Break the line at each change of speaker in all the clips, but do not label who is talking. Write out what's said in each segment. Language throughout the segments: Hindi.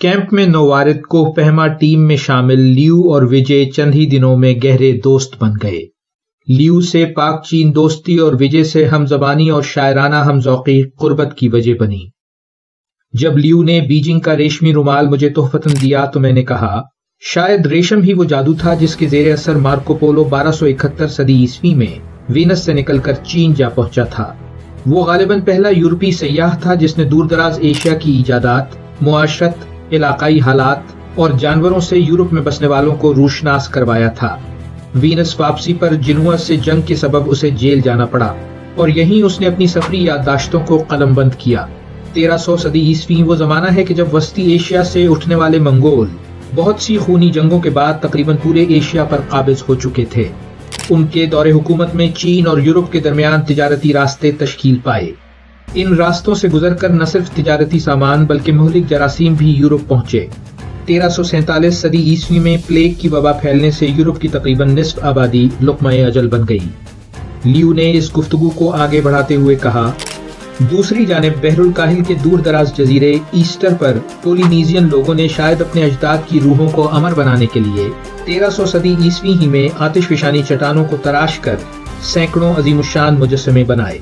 कैंप में नौवारिद को फहमा टीम में शामिल लियू और विजय चंद ही दिनों में गहरे दोस्त बन गए। लियू से पाक चीन दोस्ती और विजय से हम जबानी और शायराना हमजौकी कुर्बत की वजह बनी। जब लियू ने बीजिंग का रेशमी रुमाल मुझे तोहफतन दिया तो मैंने कहा, शायद रेशम ही वो जादू था जिसके जेर असर मार्को पोलो 1271 सदी ईस्वी में वीनस से निकलकर चीन जा पहुँचा था। वो गालिबन पहला यूरोपीय सयाह था जिसने दूर दराज एशिया की इजादात, मुआशरत इलाकाई हालात और जानवरों से यूरोप में बसने वालों को रूशनास करवाया था। वीनस वापसी पर जिनुआ से जंग के सबब उसे जेल जाना पड़ा और यहीं उसने अपनी सफरी याददाश्तों को कलमबंद किया। 1300 सदी ईस्वी वो जमाना है कि जब वस्ती एशिया से उठने वाले मंगोल बहुत सी खूनी जंगों के बाद तकरीबन पूरे एशिया पर काबिज हो चुके थे। उनके दौरे हुकूमत में चीन और यूरोप के दरमियान तजारती रास्ते तश्कील पाए। इन रास्तों से गुजरकर न सिर्फ़ तिजारती सामान, बल्कि महलिक जरासीम भी यूरोप पहुँचे। तेरह सदी ईस्वी में प्लेग की वबा फैलने से यूरोप की तकरीबन निसफ आबादी लुकमा अजल बन गई। लियू ने इस गुफ्तगु को आगे बढ़ाते हुए कहा, दूसरी जानब बहरुल काहिल के दूर दराज जजीरे ईस्टर पर पोलिनीजियन लोगों ने शायद अपने अजदाद की रूहों को अमर बनाने के लिए 1300 सदी ईस्वी ही में आतिश फिशानी चट्टानों को तराश कर सैकड़ों अजीमुशान मुजस्मे बनाए।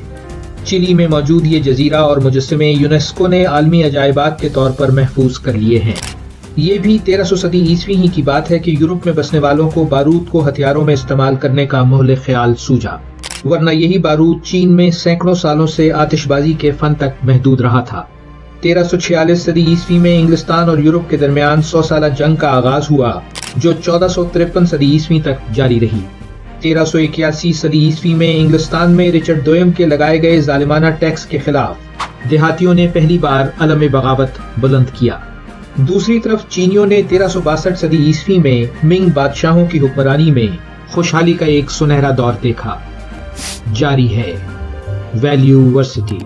चिली में मौजूद ये जजीरा और मुजस्मे यूनेस्को ने आलमी अजायबात के तौर पर महफूज कर लिए हैं। ये भी तेरह सौ सदी ईस्वी ही की बात है कि यूरोप में बसने वालों को बारूद को हथियारों में इस्तेमाल करने का मोहल ख्याल सूझा। वरना यही बारूद चीन में सैकड़ों सालों से आतिशबाजी के फन तक महदूद रहा था। तेरह सौ छियालीस सदी ईस्वी में इंग्लिस्तान और यूरोप के दरमियान सौ साल जंग का आगाज़ हुआ, जो चौदह सौ तिरपन सदी ईस्वी तक जारी रही। तेरह सौ इक्यासी सदी ईस्वी में इंग्लिस्तान में रिचर्ड दोयम के लगाए गए जालिमाना टैक्स के खिलाफ देहातियों ने पहली बार अलम बगावत बुलंद किया। दूसरी तरफ़ चीनियों ने तेरह सदी ईस्वी में मिंग बादशाहों की हुक्मरानी में खुशहाली का एक सुनहरा दौर देखा। जारी है। Value varsity